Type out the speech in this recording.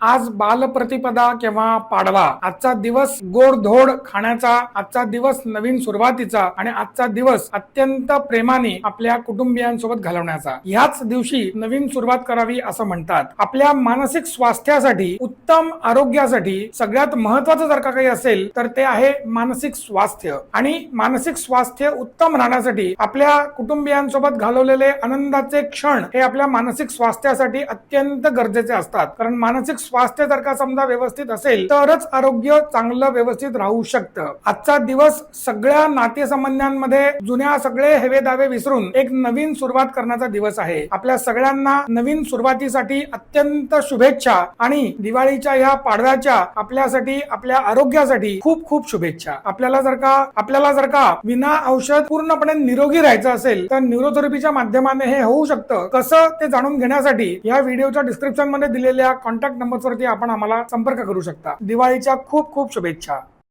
आज बालप्रतिपदा किंवा पाडवा? आजचा दिवस गोडधोड खाण्याचा आजचा दिवस नवीन सुरुवातीचा आणि आजचा दिवस अत्यंत प्रेमाने आपल्या कुटुंबियांसोबत घालवण्याचा. ह्याच दिवशी नवीन सुरुवात करावी असं म्हणतात. आपल्या मानसिक स्वास्थ्यासाठी उत्तम आरोग्यासाठी सगळ्यात महत्वाचं जर का काही असेल तर ते आहे मानसिक स्वास्थ्य. आणि मानसिक स्वास्थ्य उत्तम राहण्यासाठी आपल्या कुटुंबियांसोबत घालवलेले आनंदाचे क्षण हे आपल्या मानसिक स्वास्थ्यासाठी अत्यंत गरजेचे असतात. कारण मानसिक स्वास्थ्य जर का समजा व्यवस्थित असेल तरच आरोग्य चांगलं व्यवस्थित राहू शकतं. आजचा दिवस सगळ्या नातेसंबंधांमध्ये जुन्या सगळे हेवे दावे विसरून एक नवीन सुरुवात करण्याचा दिवस आहे. आपल्या सगळ्यांना नवीन सुरुवातीसाठी अत्यंत शुभेच्छा आणि दिवाळीच्या ह्या पाडव्याच्या आपल्यासाठी आपल्या आरोग्यासाठी खूप खूप शुभेच्छा. आपल्याला जर का आपल्याला जर का विना औषध पूर्णपणे निरोगी राहायचं असेल तर न्यूरोथेरपीच्या माध्यमाने हे होऊ शकतं. कसं ते जाणून घेण्यासाठी या व्हिडिओच्या डिस्क्रिप्शनमध्ये दिलेल्या कॉन्टॅक्ट नंबरवरती आपण आम्हाला संपर्क करू शकता. दिवाळीच्या खूप खूप शुभेच्छा.